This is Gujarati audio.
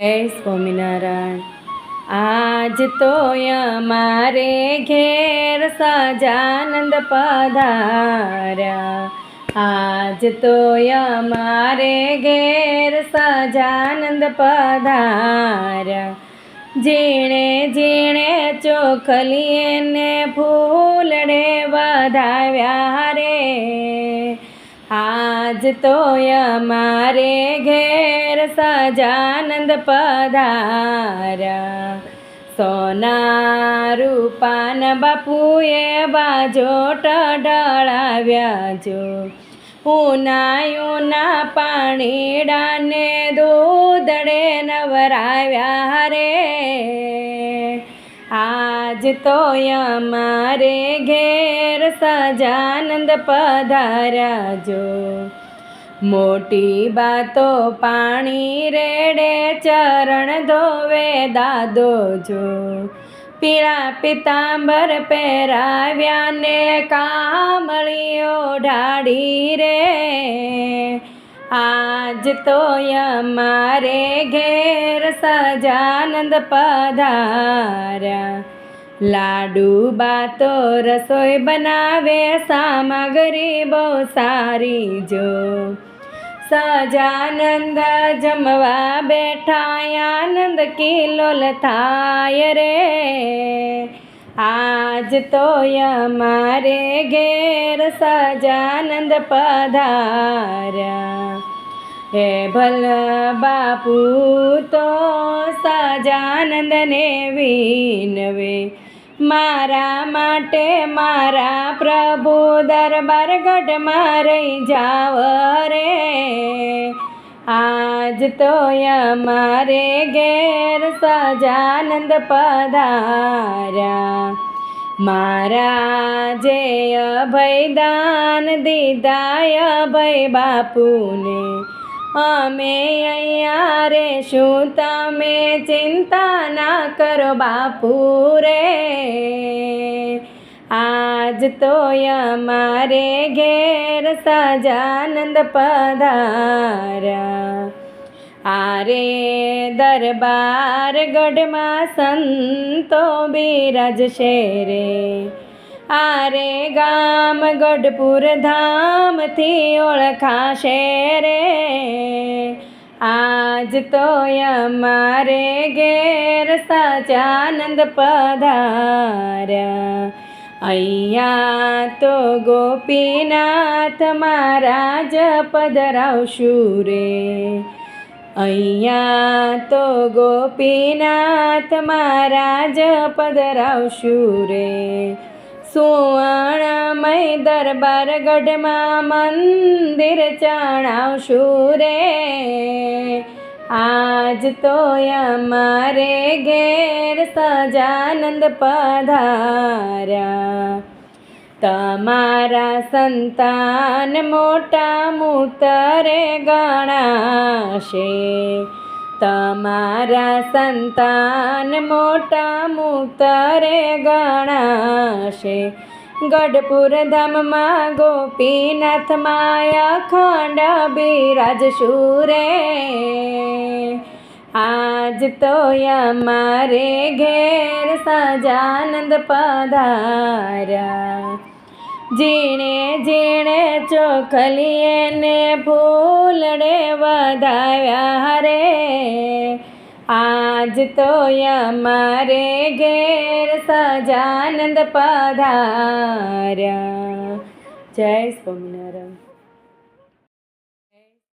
જય સ્વામિનારાયણ, આજ તો અમારે ઘેર સજાનંદ પધાર્યા. આજ તો અમારે ઘેર સજાનંદ પધાર્યા. જીણે જીણે ચોખલીએ ને ફૂલડે વધાવ્યા રે. આજ તો અમારે ઘેર સજાનંદ પધાર્યા. સોના રૂપાન બાપુએ બાજો ઢળાવ્યા જો. ઉના પાણીડાને દૂધડે નવરાવ્યા રે આજ તો અમારે ઘેર સજાનંદ પધાર્યા જો. મોટી બાતો પાણી રેડે ચરણ ધોવે દાદો જો. પીળા પિતાંબર પહેરાવ્યા ને કામળીઓ ઢાળી રે. આજ તો અમારે ઘેર સજાનંદ પધાર્યા. લાડુ બાતો રસોઈ બનાવે, સામગ્રી બહુ સારી જો. સજાનંદ જમવા બેઠા, આનંદ કિલોલ થાય રે. આજ તો અમારે ઘેર સજાનંદ પધાર્યા. હે ભલ બાપુ, તો સજાનંદને વિનવે. મારા માટે મારા પ્રભુ દરબાર ગઢમાં રહી જાવ રે. આજ તો અમારે ઘેર સજાનંદ પધાર્યા. મારા જે અભયદાન દીદાય અભય બાપુને, અમે અહીંયા રે શું તમે ચિંતા ના કરો બાપુ રે? આજ તો અમારે ઘેર સજાનંદ પધાર્યા આરે દરબાર ગઢમાં સંતો બિરાજશે રે આરે ગામ ગઢપુર ધામથી ઓળખાશે રે. આજ તો અમારે ઘેર સજાનંદ પધાર્યા અહીંયા તો ગોપીનાથ મહારાજ પધરાવશું રે. અહીંયા તો ગોપીનાથ મહારાજ પધરાવશું રે. સુવર્ણમય દરબાર ગઢમાં મંદિર ચણાવશું રે. આજ તો અમારે ઘેર સજાનંદ પધાર્યા. તમારા સંતાન મોટા મૂતરે ગણાશે. તમારા સંતાન મોટા મૂતરે ગણાશે. ગઢપુર ધામમાં ગોપીનાથ માયા ખંડ બિરાજ શુરે આજ તો અમારે ઘેર સજાનંદ પધાર્યા. જીણે જીણે ચોખલીએ ને ફૂલડે વધાવ્યા રે. આજ તો અમારે ઘેર સજાનંદ પધાર્યા. જય સ્વામિનારાયણ.